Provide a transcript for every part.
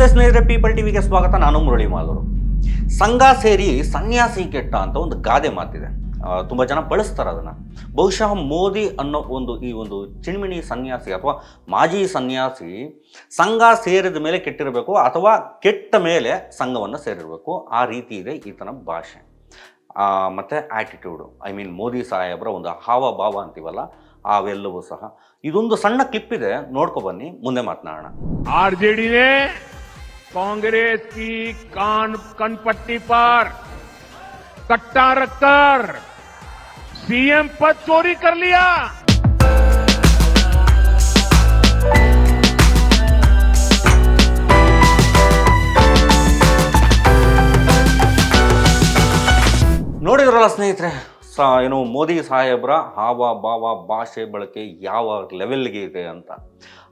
ನಮಸ್ತೆ ಸ್ನೇಹಿತರೆ ಪೀಪಲ್ ಟಿವಿಗೆ ಸ್ವಾಗತ. ನಾನು ಮುರಳಿ ಮಾಧವರು ಸಂಘ ಸೇರಿ ಸನ್ಯಾಸಿ ಕೆಟ್ಟ ಅಂತ ಒಂದು ಗಾದೆ ಮಾತಿದೆ. ತುಂಬ ಜನ ಬಳಸ್ತಾರೆ ಅದನ್ನು. ಬಹುಶಃ ಮೋದಿ ಅನ್ನೋ ಒಂದು ಈ ಒಂದು ಚಿಣ್ಮಿಣಿ ಸನ್ಯಾಸಿ ಅಥವಾ ಮಾಜಿ ಸನ್ಯಾಸಿ ಸಂಘ ಸೇರಿದ ಮೇಲೆ ಕೆಟ್ಟಿರಬೇಕು ಅಥವಾ ಕೆಟ್ಟ ಮೇಲೆ ಸಂಘವನ್ನು ಸೇರಿರಬೇಕು. ಆ ರೀತಿ ಇದೆ ಈತನ ಭಾಷೆ. ಮತ್ತು ಆ್ಯಟಿಟ್ಯೂಡು ಐ ಮೀನ್ ಮೋದಿ ಸಾಹೇಬರ ಒಂದು ಹಾವಭಾವ ಅಂತೀವಲ್ಲ, ಅವೆಲ್ಲವೂ ಸಹ. ಇದೊಂದು ಸಣ್ಣ ಕ್ಲಿಪ್ ಇದೆ ನೋಡ್ಕೊ ಬನ್ನಿ, ಮುಂದೆ ಮಾತನಾಡೋಣ. ಆರ್ ಜೆ ಡಿ कांग्रेस की कान कनपट्टी पर कट्टा रखकर सीएम पद चोरी कर लिया ನೋಡಿದ್ರಲ್ಲ ಸ್ನೇಹಿತರೆ ಸ ಏನು ಮೋದಿ ಸಾಹೇಬ್ರ ಹಾವ ಭಾವ ಭಾಷೆ ಬಳಕೆ ಯಾವ ಲೆವೆಲ್ಗೆ ಇದೆ ಅಂತ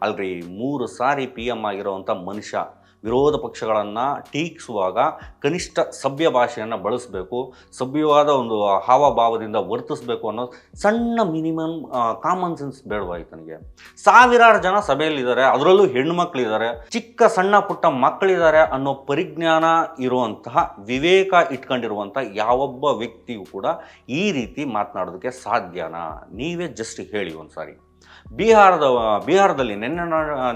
ಅಲ್ರಿ ಮೂರು ಸಾರಿ ಪಿ ಎಮ್ ಆಗಿರೋವಂಥ ಮನುಷ್ಯ ವಿರೋಧ ಪಕ್ಷಗಳನ್ನು ಟೀಕಿಸುವಾಗ ಕನಿಷ್ಠ ಸಭ್ಯ ಭಾಷೆಯನ್ನು ಬಳಸಬೇಕು, ಸಭ್ಯವಾದ ಒಂದು ಹಾವಭಾವದಿಂದ ವರ್ತಿಸಬೇಕು ಅನ್ನೋ ಸಣ್ಣ ಮಿನಿಮಮ್ ಕಾಮನ್ ಸೆನ್ಸ್ ಬೇಡವಾ ಸಾವಿರಾರು ಜನ ಸಭೆಯಲ್ಲಿದ್ದಾರೆ, ಅದರಲ್ಲೂ ಹೆಣ್ಮಕ್ಳಿದ್ದಾರೆ ಚಿಕ್ಕ ಸಣ್ಣ ಪುಟ್ಟ ಮಕ್ಕಳಿದ್ದಾರೆ ಅನ್ನೋ ಪರಿಜ್ಞಾನ ಇರುವಂತಹ ವಿವೇಕ ಇಟ್ಕೊಂಡಿರುವಂಥ ಯಾವೊಬ್ಬ ವ್ಯಕ್ತಿಯೂ ಕೂಡ ಈ ರೀತಿ ಮಾತನಾಡೋದಕ್ಕೆ ಸಾಧ್ಯನಾ? ನೀವೇ ಜಸ್ಟ್ ಹೇಳಿ ಒಂದ್ಸಾರಿ. ಬಿಹಾರದ, ಬಿಹಾರದಲ್ಲಿ ನಿನ್ನೆ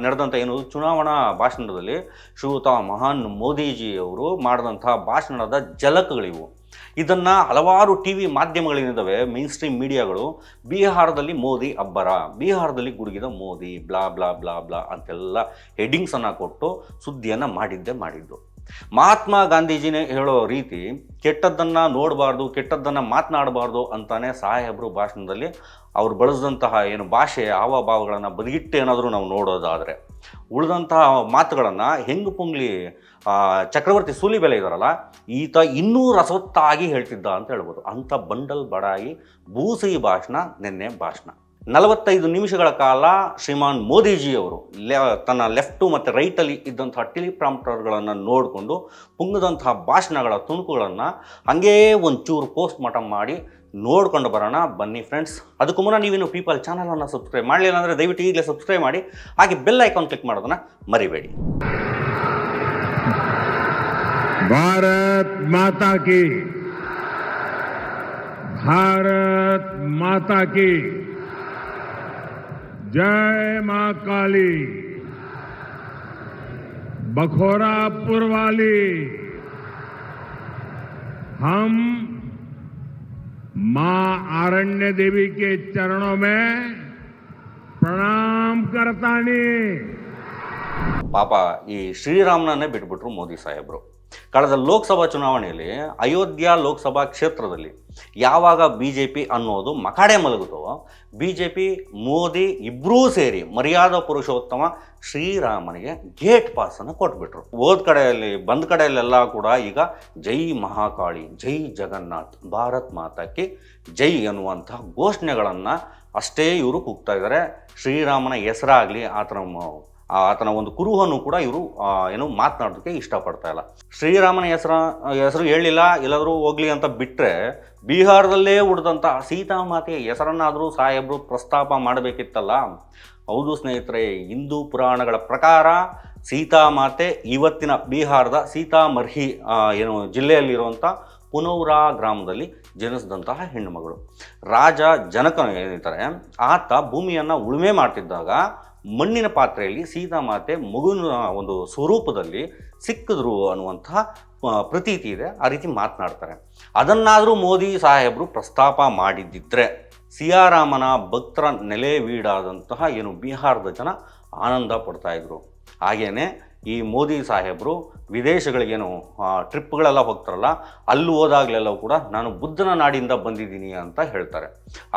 ನಡೆದಂಥ ಏನು ಚುನಾವಣಾ ಭಾಷಣದಲ್ಲಿ ಶ್ರೀಯುತ ಮಹಾನ್ ಮೋದಿಜಿಯವರು ಮಾಡಿದಂಥ ಭಾಷಣದ ಜಲಕಗಳಿವು ಇದನ್ನು ಹಲವಾರು ಟಿ ವಿ ಮಾಧ್ಯಮಗಳೇನಿದ್ದಾವೆ ಮೇನ್ ಸ್ಟ್ರೀಮ್ ಮೀಡಿಯಾಗಳು, ಬಿಹಾರದಲ್ಲಿ ಮೋದಿ ಅಬ್ಬರ, ಬಿಹಾರದಲ್ಲಿ ಗುಡುಗಿದ Modi, blah blah blah blah ಅಂತೆಲ್ಲ ಹೆಡ್ಡಿಂಗ್ಸನ್ನು ಕೊಟ್ಟು ಸುದ್ದಿಯನ್ನು ಮಾಡಿದ್ದೇ ಮಾಡಿದ್ದು. ಮಹಾತ್ಮ ಗಾಂಧೀಜಿನೇ ಹೇಳೋ ರೀತಿ ಕೆಟ್ಟದ್ದನ್ನು ನೋಡಬಾರ್ದು, ಕೆಟ್ಟದ್ದನ್ನು ಮಾತನಾಡಬಾರ್ದು ಅಂತಾನೆ ಸಾಹೇಬರು ಭಾಷಣದಲ್ಲಿ ಅವ್ರು ಬಳಸಿದಂತಹ ಏನು ಭಾಷೆ, ಹಾವಭಾವಗಳನ್ನು ಬದಿಗಿಟ್ಟು ಏನಾದರೂ ನಾವು ನೋಡೋದಾದರೆ. ಉಳಿದಂತಹ ಮಾತುಗಳನ್ನು ಹೆಂಗು ಪುಂಗ್ಲಿ ಚಕ್ರವರ್ತಿ ಚಕ್ರವರ್ತಿ ಸೂಲಿಬೆಲೆ ಇದಾರಲ್ಲ, ಈತ ಇನ್ನೂ ರಸವತ್ತಾಗಿ ಹೇಳ್ತಿದ್ದ ಅಂತ ಹೇಳ್ಬೋದು. ಅಂಥ ಬಂಡಲ್ ಬಡಾಯಿ ಬೂಸಿ ಭಾಷಣ, ನಿನ್ನೆ ಭಾಷಣ. ನಲವತ್ತೈದು ನಿಮಿಷಗಳ ಕಾಲ ಶ್ರೀಮಾನ್ ಮೋದಿಜಿಯವರು ಲೆ, ತನ್ನ ಲೆಫ್ಟು ಮತ್ತು ರೈಟಲ್ಲಿ ಇದ್ದಂಥ ಟೆಲಿಪ್ರಾಂಪ್ಟರ್ಗಳನ್ನು ನೋಡಿಕೊಂಡು ಪುಂಗದಂತಹ ಭಾಷಣಗಳ ತುಣುಕುಗಳನ್ನು ಹಾಗೇ ಒಂಚೂರು ಪೋಸ್ಟ್ ಮಾರ್ಟಮ್ ಮಾಡಿ ನೋಡ್ಕೊಂಡು ಬರೋಣ. ಬನ್ನಿ ಫ್ರೆಂಡ್ಸ್ ಅದಕ್ಕೂ ಮುನ್ನ ನೀವೇನು ಪೀಪಲ್ ಚಾನಲನ್ನು ಸಬ್ಸ್ಕ್ರೈಬ್ ಮಾಡಲಿಲ್ಲ ಅಂದರೆ ದಯವಿಟ್ಟು ಈಗಲೇ ಸಬ್ಸ್ಕ್ರೈಬ್ ಮಾಡಿ. ಹಾಗೆ ಬೆಲ್ ಐಕಾನ್ ಕ್ಲಿಕ್ ಮಾಡೋದನ್ನು ಮರಿಬೇಡಿ. ಭಾರತ್ ಮಾತಾಕಿ ಭಾರತ್ ಮಾತಾಕಿ जय मां काली बखोरापुर वाली हम मां आरण्य देवी के चरणों में प्रणाम करता नहीं ಪಾಪ ಈ ಶ್ರೀರಾಮನನ್ನೇ ಬಿಟ್ಬಿಟ್ರು ಮೋದಿ ಸಾಹೇಬರು ಕಳೆದ ಲೋಕಸಭಾ ಚುನಾವಣೆಯಲ್ಲಿ ಅಯೋಧ್ಯ ಲೋಕಸಭಾ ಕ್ಷೇತ್ರದಲ್ಲಿ ಯಾವಾಗ ಬಿ ಜೆ ಪಿ ಅನ್ನೋದು ಮಕಾಡೆ ಮಲಗುತ್ತೋ ಬಿ ಜೆ ಪಿ ಮೋದಿ ಇಬ್ಬರೂ ಸೇರಿ ಮರ್ಯಾದಾ ಪುರುಷೋತ್ತಮ ಶ್ರೀರಾಮನಿಗೆ ಗೇಟ್ ಪಾಸನ್ನು ಕೊಟ್ಬಿಟ್ರು. ಹೋದ ಕಡೆಯಲ್ಲಿ, ಬಂದ ಕಡೆಯಲ್ಲೆಲ್ಲ ಕೂಡ ಈಗ ಜೈ ಮಹಾಕಾಳಿ, ಜೈ ಜಗನ್ನಾಥ್, ಭಾರತ್ ಮಾತಾಕಿ ಜೈ ಅನ್ನುವಂಥ ಘೋಷಣೆಗಳನ್ನು ಅಷ್ಟೇ ಇವರು ಕೂಗ್ತಾ ಇದ್ದಾರೆ. ಶ್ರೀರಾಮನ ಹೆಸರಾಗಲಿ ಆತನ ಆತನ ಒಂದು ಕುರುಹನ್ನು ಕೂಡ ಇವರು ಏನು ಮಾತನಾಡೋದಕ್ಕೆ ಇಷ್ಟಪಡ್ತಾ ಇಲ್ಲ. ಶ್ರೀರಾಮನ ಹೆಸರ, ಹೆಸರು ಹೇಳಿಲ್ಲ ಎಲ್ಲಾದರೂ ಹೋಗ್ಲಿ ಅಂತ ಬಿಟ್ಟರೆ ಬಿಹಾರದಲ್ಲೇ ಉಳಿದಂಥ ಸೀತಾಮಾತೆಯ ಹೆಸರನ್ನಾದರೂ ಸಾಹೇಬರು ಪ್ರಸ್ತಾಪ ಮಾಡಬೇಕಿತ್ತಲ್ಲ. ಹೌದು ಸ್ನೇಹಿತರೆ, ಹಿಂದೂ ಪುರಾಣಗಳ ಪ್ರಕಾರ ಸೀತಾಮಾತೆ ಇವತ್ತಿನ ಬಿಹಾರದ ಸೀತಾಮರ್ಹಿ ಏನು ಜಿಲ್ಲೆಯಲ್ಲಿರುವಂಥ ಪುನೌರಾ ಗ್ರಾಮದಲ್ಲಿ ಜನಿಸಿದಂತಹ ಹೆಣ್ಣುಮಗಳು. ರಾಜ ಜನಕ ಏನಿದ್ದಾರೆ ಆತ ಭೂಮಿಯನ್ನು ಉಳುಮೆ ಮಾಡ್ತಿದ್ದಾಗ ಮಣ್ಣಿನ ಪಾತ್ರೆಯಲ್ಲಿ ಸೀತಾಮಾತೆ ಮಗುವಿನ ಒಂದು ಸ್ವರೂಪದಲ್ಲಿ ಸಿಕ್ಕಿದ್ರು ಅನ್ನುವಂತಹ ಪ್ರತೀತಿ ಇದೆ. ಆ ರೀತಿ ಮಾತನಾಡ್ತಾರೆ. ಅದನ್ನಾದರೂ ಮೋದಿ ಸಾಹೇಬರು ಪ್ರಸ್ತಾಪ ಮಾಡಿದ್ದಿದ್ರೆ ಸಿಯಾರಾಮನ ಭಕ್ತರ ನೆಲೆ ವೀಡಾದಂತಹ ಏನು ಬಿಹಾರದ ಜನ ಆನಂದ ಪಡ್ತಾಯಿದ್ರು ಹಾಗೆಯೇ ಈ ಮೋದಿ ಸಾಹೇಬರು ವಿದೇಶಗಳಿಗೇನು ಟ್ರಿಪ್ಗಳೆಲ್ಲ ಹೋಗ್ತಾರಲ್ಲ, ಅಲ್ಲಿ ಹೋದಾಗಲೆಲ್ಲವೂ ಕೂಡ ನಾನು ಬುದ್ಧನ ನಾಡಿಂದ ಬಂದಿದ್ದೀನಿ ಅಂತ ಹೇಳ್ತಾರೆ.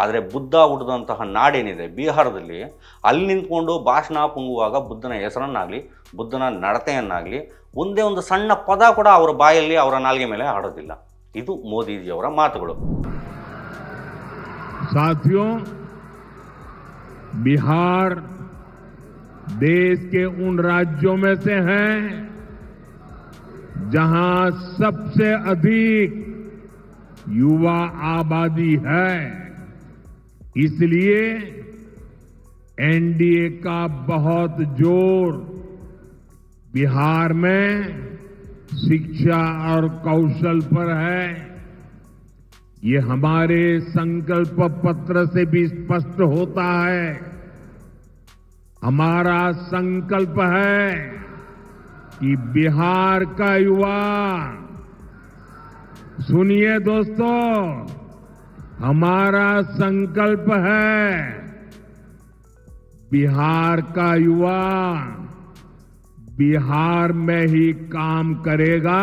ಆದರೆ ಬುದ್ಧ ಹುಟ್ಟಿದಂತಹ ನಾಡೇನಿದೆ, ಬಿಹಾರದಲ್ಲಿ ಅಲ್ಲಿ ನಿಂತ್ಕೊಂಡು ಭಾಷಣ ಪುಂಗುವಾಗ ಬುದ್ಧನ ಹೆಸರನ್ನಾಗಲಿ, ಬುದ್ಧನ ನಡತೆಯನ್ನಾಗಲಿ ಒಂದೇ ಒಂದು ಸಣ್ಣ ಪದ ಕೂಡ ಅವರ ಬಾಯಲ್ಲಿ ಅವರ ನಾಲ್ಗೆ ಮೇಲೆ ಆಡೋದಿಲ್ಲ ಇದು ಮೋದಿಜಿಯವರ ಮಾತುಗಳು. ಸಾಥಿಯೋ ಬಿಹಾರ್ देश के उन राज्यों में से है जहाँ सबसे अधिक युवा आबादी है। इसलिए एनडीए का बहुत ज़ोर बिहार में शिक्षा और कौशल पर है। ये हमारे संकल्प पत्र से भी स्पष्ट होता है। हमारा संकल्प है कि बिहार का युवा, सुनिए दोस्तों, हमारा संकल्प है बिहार का युवा बिहार में ही काम करेगा,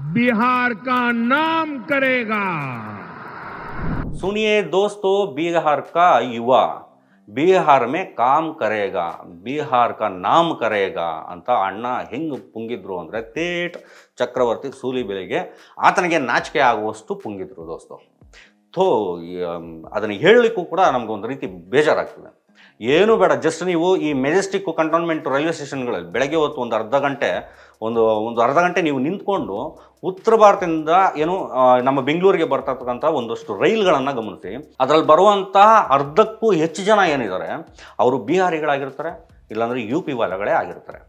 बिहार का नाम करेगा। सुनिए दोस्तों, बिहार का युवा। ಬಿಹಾರ್ ಮೇ ಕಾಮ್ ಕರೆಗ, ಬಿಹಾರ್ ಕ ನಾಮ್ ಕರೆಗಾ ಅಂತ ಅಣ್ಣ ಹೆಂಗೆ ಪುಂಗಿದ್ರು ಅಂದರೆ ತೇಟ್ ಚಕ್ರವರ್ತಿ ಸೂಲಿ ಬೆಲೆಗೆ ಆತನಿಗೆ ನಾಚಿಕೆ ಆಗುವಷ್ಟು ಪುಂಗಿದ್ರು ದೋಸ್ತು. ಥೋ ಅದನ್ನು ಹೇಳಲಿಕ್ಕೂ ಕೂಡ ನಮಗೊಂದು ರೀತಿ ಬೇಜಾರಾಗ್ತದೆ. ಏನು ಬೇಡ. ಜಸ್ಟ್ ನೀವು ಈ ಮೆಜೆಸ್ಟಿಕ್ ಕಂಟೋನ್ಮೆಂಟ್ ರೈಲ್ವೆ ಸ್ಟೇಷನ್ಗಳಲ್ಲಿ ಬೆಳಗ್ಗೆ ಹೊತ್ತು ಒಂದು ಅರ್ಧ ಗಂಟೆ, ಒಂದು ಒಂದು ಅರ್ಧ ಗಂಟೆ ನೀವು ನಿಂತ್ಕೊಂಡು ಉತ್ತರ ಭಾರತದಿಂದ ಏನು ನಮ್ಮ ಬೆಂಗಳೂರಿಗೆ ಬರ್ತಕ್ಕಂಥ ಒಂದಷ್ಟು ರೈಲ್ಗಳನ್ನು ಗಮನಿಸಿ. ಅದರಲ್ಲಿ ಬರುವಂತಹ ಅರ್ಧಕ್ಕೂ ಹೆಚ್ಚು ಜನ ಏನಿದ್ದಾರೆ, ಅವರು ಬಿಹಾರಿಗಳಾಗಿರ್ತಾರೆ, ಇಲ್ಲಾಂದರೆ ಯು ಪಿ ವಾಲಗಳೇ ಆಗಿರ್ತಾರೆ.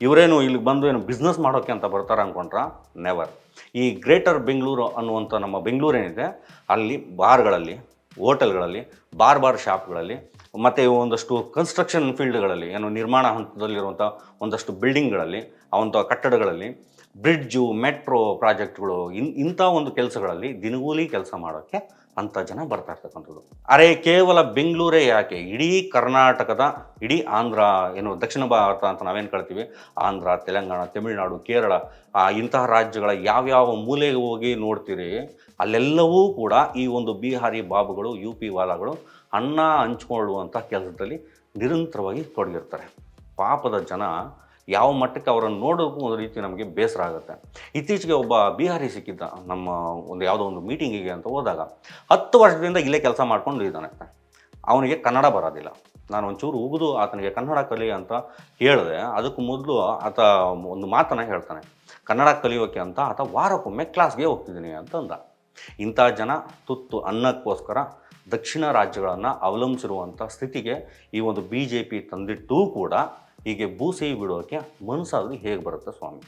ಇವರೇನು ಇಲ್ಲಿಗೆ ಬಂದು ಏನು ಬಿಸ್ನೆಸ್ ಮಾಡೋಕ್ಕೆ ಅಂತ ಬರ್ತಾರೆ ಅಂದ್ಕೊಂಡ್ರೆ ನೆವರ್ ಈ ಗ್ರೇಟರ್ ಬೆಂಗಳೂರು ಅನ್ನುವಂಥ ನಮ್ಮ ಬೆಂಗಳೂರು ಏನಿದೆ, ಅಲ್ಲಿ ಬಾರ್ಗಳಲ್ಲಿ ಹೋಟೆಲ್ಗಳಲ್ಲಿ ಬಾರ್ ಬಾರ್ ಶಾಪ್ಗಳಲ್ಲಿ ಮತ್ತು ಒಂದಷ್ಟು ಕನ್ಸ್ಟ್ರಕ್ಷನ್ ಫೀಲ್ಡ್ಗಳಲ್ಲಿ ಏನು ನಿರ್ಮಾಣ ಹಂತದಲ್ಲಿರುವಂಥ ಒಂದಷ್ಟು ಬಿಲ್ಡಿಂಗ್ಗಳಲ್ಲಿ ಅವಂಥ ಕಟ್ಟಡಗಳಲ್ಲಿ ಬ್ರಿಡ್ಜು ಮೆಟ್ರೋ ಪ್ರಾಜೆಕ್ಟ್ಗಳು ಇನ್ ಇಂಥ ಒಂದು ಕೆಲಸಗಳಲ್ಲಿ ದಿನಗೂಲಿ ಕೆಲಸ ಮಾಡೋಕ್ಕೆ ಅಂಥ ಜನ ಬರ್ತಾ ಇರ್ತಕ್ಕಂಥದ್ದು. ಅರೆ ಕೇವಲ ಬೆಂಗಳೂರೇ ಯಾಕೆ? ಇಡೀ ಕರ್ನಾಟಕದ, ಇಡೀ ಆಂಧ್ರ, ಏನು ದಕ್ಷಿಣ ಭಾರತ ಅಂತ ನಾವೇನು ಕಳ್ತೀವಿ ಆಂಧ್ರ, ತೆಲಂಗಾಣ, ತಮಿಳುನಾಡು, ಕೇರಳ ಇಂತಹ ರಾಜ್ಯಗಳ ಯಾವ್ಯಾವ ಮೂಲೆಗೆ ಹೋಗಿ ನೋಡ್ತೀರಿ, ಅಲ್ಲೆಲ್ಲವೂ ಕೂಡ ಈ ಒಂದು ಬಿಹಾರಿ ಬಾಬುಗಳು, ಯು ಪಿ ವಾಲಾಗಳು ಅನ್ನ ಹಂಚ್ಕೊಳ್ಳುವಂಥ ಕೆಲಸದಲ್ಲಿ ನಿರಂತರವಾಗಿ ತೊಡಗಿರ್ತಾರೆ. ಪಾಪದ ಜನ ಯಾವ ಮಟ್ಟಕ್ಕೆ ಅವರನ್ನು ನೋಡೋಕ್ಕೂ ಒಂದು ರೀತಿ ನಮಗೆ ಬೇಸರ ಆಗುತ್ತೆ. ಇತ್ತೀಚೆಗೆ ಒಬ್ಬ ಬಿಹಾರಿ ಸಿಕ್ಕಿದ್ದ ನಮ್ಮ ಒಂದು ಯಾವುದೋ ಒಂದು ಮೀಟಿಂಗಿಗೆ ಅಂತ ಹೋದಾಗ ಹತ್ತು ವರ್ಷದಿಂದ ಇಲ್ಲೇ ಕೆಲಸ ಮಾಡ್ಕೊಂಡು ಇದ್ದಾನೆ. ಅವನಿಗೆ ಕನ್ನಡ ಬರೋದಿಲ್ಲ. ನಾನು ಒಂಚೂರು ಉಗಿದು ಆತನಿಗೆ ಕನ್ನಡ ಕಲಿ ಅಂತ ಹೇಳಿದೆ. ಅದಕ್ಕೂ ಮೊದಲು ಆತ ಒಂದು ಮಾತನ್ನು ಹೇಳ್ತಾನೆ. ಕನ್ನಡ ಕಲಿಯೋಕೆ ಅಂತ ಆತ ವಾರಕ್ಕೊಮ್ಮೆ ಕ್ಲಾಸ್ಗೆ ಹೋಗ್ತಿದ್ದೀನಿ ಅಂತ ಅಂದ. ಇಂಥ ಜನ ತುತ್ತು ಅನ್ನಕ್ಕೋಸ್ಕರ ದಕ್ಷಿಣ ರಾಜ್ಯಗಳನ್ನು ಅವಲಂಬಿಸಿರುವಂಥ ಸ್ಥಿತಿಗೆ ಈ ಒಂದು ಬಿ ಜೆ ಪಿ ತಂದಿಟ್ಟೂ ಕೂಡ ಹೀಗೆ ಬೂಸಿ ಬಿಡೋಕ್ಕೆ ಮನಸ್ಸಾದ್ರೂ ಹೇಗೆ ಬರುತ್ತೆ ಸ್ವಾಮಿ?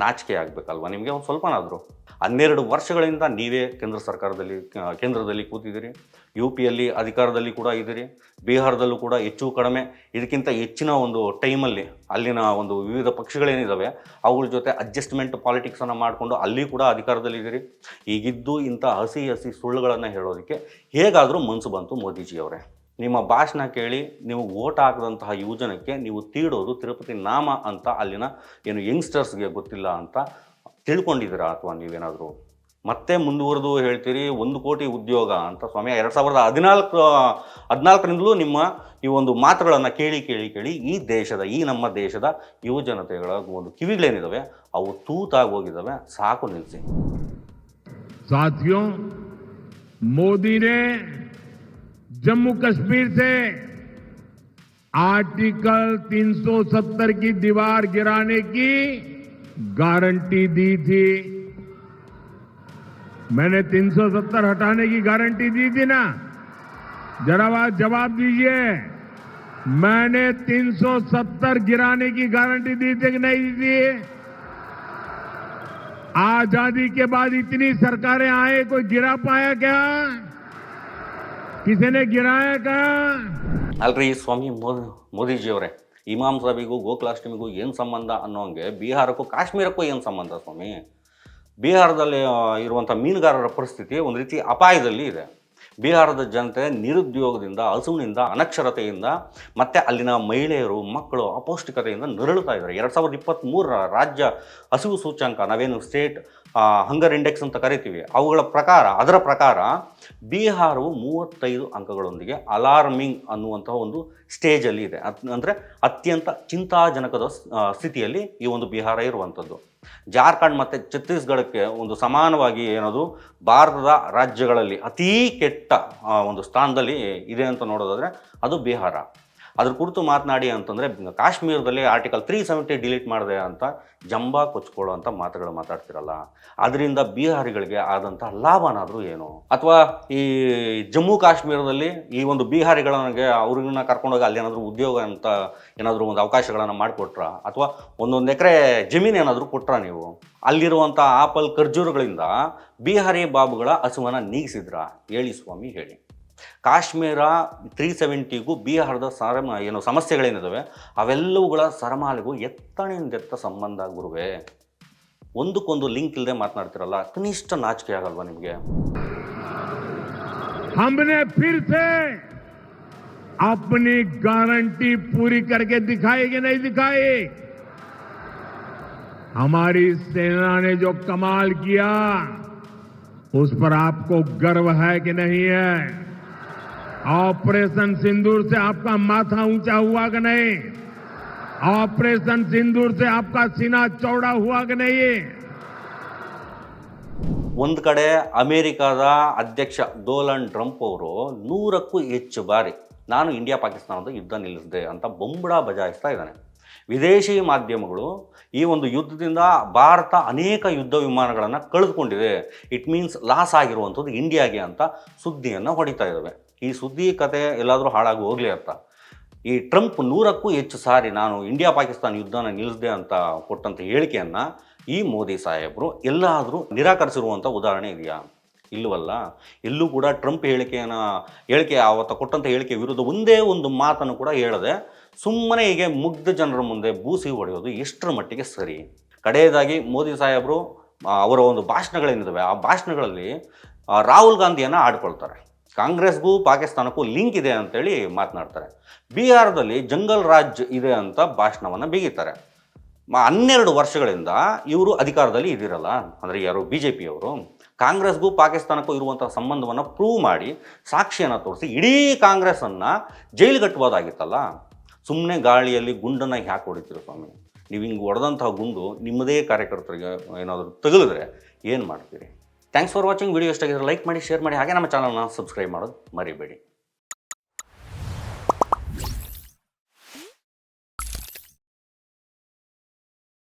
ನಾಚಿಕೆ ಆಗಬೇಕಲ್ವ ನಿಮಗೆ? ಒಂದು ಸ್ವಲ್ಪನಾದರೂ. ಹನ್ನೆರಡು ವರ್ಷಗಳಿಂದ ನೀವೇ ಕೇಂದ್ರ ಸರ್ಕಾರದಲ್ಲಿ ಕೇಂದ್ರದಲ್ಲಿ ಕೂತಿದ್ದೀರಿ. ಯು ಪಿಯಲ್ಲಿ ಅಧಿಕಾರದಲ್ಲಿ ಕೂಡ ಇದ್ದೀರಿ. ಬಿಹಾರದಲ್ಲೂ ಕೂಡ ಹೆಚ್ಚು ಕಡಿಮೆ. ಇದಕ್ಕಿಂತ ಹೆಚ್ಚಿನ ಒಂದು ಟೈಮಲ್ಲಿ ಅಲ್ಲಿನ ಒಂದು ವಿವಿಧ ಪಕ್ಷಗಳೇನಿದ್ದಾವೆ ಅವುಗಳ ಜೊತೆ ಅಡ್ಜಸ್ಟ್ಮೆಂಟ್ ಪಾಲಿಟಿಕ್ಸನ್ನು ಮಾಡಿಕೊಂಡು ಅಲ್ಲಿ ಕೂಡ ಅಧಿಕಾರದಲ್ಲಿದ್ದೀರಿ ಈಗಿದ್ದು ಇಂಥ ಹಸಿ ಹಸಿ ಸುಳ್ಳುಗಳನ್ನು ಹೇಳೋದಕ್ಕೆ ಹೇಗಾದರೂ ಮನಸ್ಸು ಬಂತು ಮೋದಿಜಿಯವರೇ. ನಿಮ್ಮ ಭಾಷಣ ಕೇಳಿ ನೀವು ಓಟ್ ಹಾಕದಂತಹ ಯುವಜನಕ್ಕೆ ನೀವು ತೀಡೋದು ತಿರುಪತಿ ನಾಮ ಅಂತ ಅಲ್ಲಿನ ಏನು ಯಂಗ್ಸ್ಟರ್ಸ್ಗೆ ಗೊತ್ತಿಲ್ಲ ಅಂತ ತಿಳ್ಕೊಂಡಿದ್ದೀರಾ ಅಥವಾ ನೀವೇನಾದರೂ? ಮತ್ತೆ ಮುಂದುವರೆದು ಹೇಳ್ತೀರಿ, ಒಂದು ಕೋಟಿ ಉದ್ಯೋಗ ಅಂತ ಸ್ವಾಮಿ, ಎರಡು ಸಾವಿರದ ಹದಿನಾಲ್ಕು, ಹದಿನಾಲ್ಕರಿಂದಲೂ ನಿಮ್ಮ ಈ ಒಂದು ಮಾತುಗಳನ್ನು ಕೇಳಿ ಕೇಳಿ ಕೇಳಿ ಈ ದೇಶದ, ಈ ನಮ್ಮ ದೇಶದ ಯುವಜನತೆಗಳ ಒಂದು ಕಿವಿಗಳೇನಿದ್ದಾವೆ ಅವು ತೂತಾಗಿ ಹೋಗಿದ್ದಾವೆ ಸಾಕು ನಿಲ್ಸಿ. ಸಾಥಿಯೋ ಮೋದಿನೇ जम्मू कश्मीर से। आर्टिकल 370 की दीवार गिराने की गारंटी दी थी। मैंने 370 हटाने की गारंटी दी थी ना। जरा बात जवाब दीजिए। मैंने 370 गिराने की गारंटी दी थी कि नहीं दी थी? आज़ादी के बाद इतनी सरकारें आए, कोई गिरा पाया क्या? ಕಿಸೆನೆ ಗಿರಾಯಕ. ಅಲ್ರಿ ಈ ಸ್ವಾಮಿ, ಮೋದಿ, ಮೋದಿಜಿಯವರೇ, ಇಮಾಮ್ ಸಾಬಿಗೂ ಗೋಕುಲಾಷ್ಟಮಿಗೂ ಏನು ಸಂಬಂಧ ಅನ್ನೋ ಹಂಗೆ ಬಿಹಾರಕ್ಕೂ ಕಾಶ್ಮೀರಕ್ಕೂ ಏನು ಸಂಬಂಧ ಸ್ವಾಮಿ? ಬಿಹಾರದಲ್ಲಿ ಇರುವಂಥ ಮೀನುಗಾರರ ಪರಿಸ್ಥಿತಿ ಒಂದು ರೀತಿ ಅಪಾಯದಲ್ಲಿ ಇದೆ. ಬಿಹಾರದ ಜನತೆ ನಿರುದ್ಯೋಗದಿಂದ, ಹಸುವಿನಿಂದ, ಅನಕ್ಷರತೆಯಿಂದ, ಮತ್ತು ಅಲ್ಲಿನ ಮಹಿಳೆಯರು, ಮಕ್ಕಳು ಅಪೌಷ್ಟಿಕತೆಯಿಂದ ನರಳುತ್ತಾ ಇದ್ದಾರೆ. ಎರಡು ಸಾವಿರದ ಇಪ್ಪತ್ತ್ಮೂರರ ರಾಜ್ಯ ಹಸಿವು ಸೂಚ್ಯಾಂಕ, ನಾವೇನು ಸ್ಟೇಟ್ ಹಂಗರ್ ಇಂಡೆಕ್ಸ್ ಅಂತ ಕರಿತೀವಿ, ಅವುಗಳ ಪ್ರಕಾರ, ಅದರ ಪ್ರಕಾರ ಬಿಹಾರವು ಮೂವತ್ತೈದು ಅಂಕಗಳೊಂದಿಗೆ ಅಲಾರ್ಮಿಂಗ್ ಅನ್ನುವಂತಹ ಒಂದು ಸ್ಟೇಜಲ್ಲಿ ಇದೆ. ಅಂದರೆ ಅತ್ಯಂತ ಚಿಂತಾಜನಕದ ಸ್ಥಿತಿಯಲ್ಲಿ ಈ ಒಂದು ಬಿಹಾರ ಇರುವಂಥದ್ದು ಜಾರ್ಖಂಡ್ ಮತ್ತು ಛತ್ತೀಸ್ಗಢಕ್ಕೆ ಒಂದು ಸಮಾನವಾಗಿ ಏನದು ಭಾರತದ ರಾಜ್ಯಗಳಲ್ಲಿ ಅತೀ ಕೆಟ್ಟ ಒಂದು ಸ್ಥಾನದಲ್ಲಿ ಇದೆ ಅಂತ ನೋಡೋದಾದರೆ ಅದು ಬಿಹಾರ. ಅದ್ರ ಕುರಿತು ಮಾತನಾಡಿ ಅಂತಂದರೆ, ಕಾಶ್ಮೀರದಲ್ಲಿ ಆರ್ಟಿಕಲ್ ತ್ರೀ ಸೆವೆಂಟಿ ಡಿಲೀಟ್ ಮಾಡಿದೆ ಅಂತ ಜಂಬಾ ಕೊಚ್ಕೊಳ್ಳೋ ಅಂತ ಮಾತುಗಳು ಮಾತಾಡ್ತಿರಲ್ಲ. ಅದರಿಂದ ಬಿಹಾರಿಗಳಿಗೆ ಆದಂಥ ಲಾಭನಾದರೂ ಏನು? ಅಥವಾ ಈ ಜಮ್ಮು ಕಾಶ್ಮೀರದಲ್ಲಿ ಈ ಒಂದು ಬಿಹಾರಿಗಳಿಗೆ ಅವ್ರನ್ನ ಕರ್ಕೊಂಡೋಗಿ ಅಲ್ಲಿ ಏನಾದರೂ ಉದ್ಯೋಗ ಅಂತ ಏನಾದರೂ ಒಂದು ಅವಕಾಶಗಳನ್ನು ಮಾಡಿಕೊಟ್ರ? ಅಥವಾ ಒಂದೊಂದು ಎಕರೆ ಜಮೀನು ಏನಾದರೂ ಕೊಟ್ರ ನೀವು? ಅಲ್ಲಿರುವಂಥ ಆಪಲ್ ಖರ್ಜೂರುಗಳಿಂದ ಬಿಹಾರಿ ಬಾಬುಗಳ ಹಸುವನ್ನು ನೀಗಿಸಿದ್ರ? ಹೇಳಿ ಸ್ವಾಮಿ, ಹೇಳಿ. ಕಾಶ್ಮೀರ ತ್ರೀ ಸೆವೆಂಟಿಗೂ ಬಿಹಾರದ ಸರಮ ಏನು ಸಮಸ್ಯೆಗಳೇನಿದಾವೆ ಅವೆಲ್ಲವುಗಳ ಸರಮಾಲೆಗೂ ಎತ್ತಣಿಂದೆತ್ತ ಸಂಬಂಧ ಗುರುವೆ ಒಂದಕ್ಕೊಂದು ಲಿಂಕ್ ಇಲ್ಲದೆ ಮಾತನಾಡ್ತಿರಲ್ಲ ಕನಿಷ್ಠ ನಾಚಿಕೆ ಆಗಲ್ವಾ ನಿಮಗೆ हमने फिर से अपनी गारंटी पूरी करके दिखाई कि नहीं दिखाई हमारी सेना ने जो कमाल किया उस पर आपको गर्व है कि नहीं है ऑपरेशन सिंदूर से आपका माथा ऊंचा हुआ कि नहीं ऑपरेशन सिंदूर से आपका सीना चौड़ा हुआ कि नहीं ಒಂದು ಕಡೆ ಅಮೇರಿಕಾದ ಅಧ್ಯಕ್ಷ ಡೋನಾಲ್ಡ್ ಟ್ರಂಪ್ ಅವರು ನೂರಕ್ಕೂ ಹೆಚ್ಚು ಬಾರಿ ನಾನು ಇಂಡಿಯಾ ಪಾಕಿಸ್ತಾನದ ಯುದ್ಧ ನಿಲ್ಲಿಸಿದೆ ಅಂತ ಬೊಂಬಡ ಬಜಾಯಿಸ್ತಾ ಇದ್ದಾನೆ ವಿದೇಶಿ ಮಾಧ್ಯಮಗಳು ಈ ಒಂದು ಯುದ್ಧದಿಂದ ಭಾರತ ಅನೇಕ ಯುದ್ಧ ವಿಮಾನಗಳನ್ನು ಕಳೆದುಕೊಂಡಿದೆ ಇಟ್ ಮೀನ್ಸ್ ಲಾಸ್ ಆಗಿರುವಂಥದ್ದು ಇಂಡಿಯಾಗೆ ಅಂತ ಸುದ್ದಿಯನ್ನು ಹೊಡಿತಾ ಇದ್ದಾವೆ ಈ ಸುದ್ದಿ ಕತೆ ಎಲ್ಲಾದರೂ ಹಾಳಾಗಿ ಹೋಗಲಿ ಅಂತ. ಈ ಟ್ರಂಪ್ ನೂರಕ್ಕೂ ಹೆಚ್ಚು ಸಾರಿ ನಾನು ಇಂಡಿಯಾ ಪಾಕಿಸ್ತಾನ ಯುದ್ಧನ ನಿಲ್ಲಿಸಿದೆ ಅಂತ ಕೊಟ್ಟಂಥ ಹೇಳಿಕೆಯನ್ನು ಈ ಮೋದಿ ಸಾಹೇಬರು ಎಲ್ಲಾದರೂ ನಿರಾಕರಿಸಿರುವಂಥ ಉದಾಹರಣೆ ಇದೆಯಾ? ಇಲ್ಲವಲ್ಲ? ಎಲ್ಲೂ ಕೂಡ ಟ್ರಂಪ್ ಹೇಳಿಕೆಯನ್ನು, ಹೇಳಿಕೆ ಆವತ್ತ ಕೊಟ್ಟಂಥ ಹೇಳಿಕೆ ವಿರುದ್ಧ ಒಂದೇ ಒಂದು ಮಾತನ್ನು ಕೂಡ ಹೇಳದೆ ಸುಮ್ಮನೆ ಹೀಗೆ ಮುಗ್ಧ ಜನರ ಮುಂದೆ ಬೂಸಿ ಹೊಡೆಯೋದು ಎಷ್ಟರ ಮಟ್ಟಿಗೆ ಸರಿ? ಕಡೆಯದಾಗಿ ಮೋದಿ ಸಾಹೇಬರು ಅವರ ಒಂದು ಭಾಷಣಗಳೇನಿದ್ದಾವೆ ಆ ಭಾಷಣಗಳಲ್ಲಿ ರಾಹುಲ್ ಗಾಂಧಿಯನ್ನು ಆಡ್ಕೊಳ್ತಾರೆ. ಕಾಂಗ್ರೆಸ್ಗೂ ಪಾಕಿಸ್ತಾನಕ್ಕೂ ಲಿಂಕ್ ಇದೆ ಅಂತೇಳಿ ಮಾತನಾಡ್ತಾರೆ. ಬಿಹಾರದಲ್ಲಿ ಜಂಗಲ್ ರಾಜ್ ಇದೆ ಅಂತ ಭಾಷಣವನ್ನು ಬಿಗಿತಾರೆ. ಹನ್ನೆರಡು ವರ್ಷಗಳಿಂದ ಇವರು ಅಧಿಕಾರದಲ್ಲಿ ಇದಿರಲ್ಲ, ಅಂದರೆ ಯಾರು ಬಿ ಜೆ ಪಿಯವರು ಕಾಂಗ್ರೆಸ್ಗೂ ಪಾಕಿಸ್ತಾನಕ್ಕೂ ಇರುವಂಥ ಸಂಬಂಧವನ್ನು ಪ್ರೂವ್ ಮಾಡಿ, ಸಾಕ್ಷಿಯನ್ನು ತೋರಿಸಿ ಇಡೀ ಕಾಂಗ್ರೆಸ್ಸನ್ನು ಜೈಲುಗಟ್ಟುವುದಾಗಿತ್ತಲ್ಲ ಸುಮ್ಮನೆ ಗಾಳಿಯಲ್ಲಿ ಗುಂಡನ್ನು ಯಾಕೆ ಹೊಡಿತೀರ ಸ್ವಾಮಿ. ನೀವು ಹಿಂಗೆ ಹೊಡೆದಂತಹ ಗುಂಡು ನಿಮ್ಮದೇ ಕಾರ್ಯಕರ್ತರಿಗೆ ಏನಾದರೂ ತಗುಲಿದ್ರೆ ಏನು ಮಾಡ್ತೀರಿ? ಥ್ಯಾಂಕ್ಸ್ ಫಾರ್ ವಾಚಿಂಗ್ ವಿಡಿಯೋ ಇಷ್ಟ ಆಗಿದ್ರೆ ಲೈಕ್ ಮಾಡಿ ಶೇರ್ ಮಾಡಿ. ಹಾಗೆ ನಮ್ಮ ಚಾನಲ್ನ ಸಬ್ಸ್ಕ್ರೈಬ್ ಮಾಡೋದು ಮರಿಬೇಡಿ.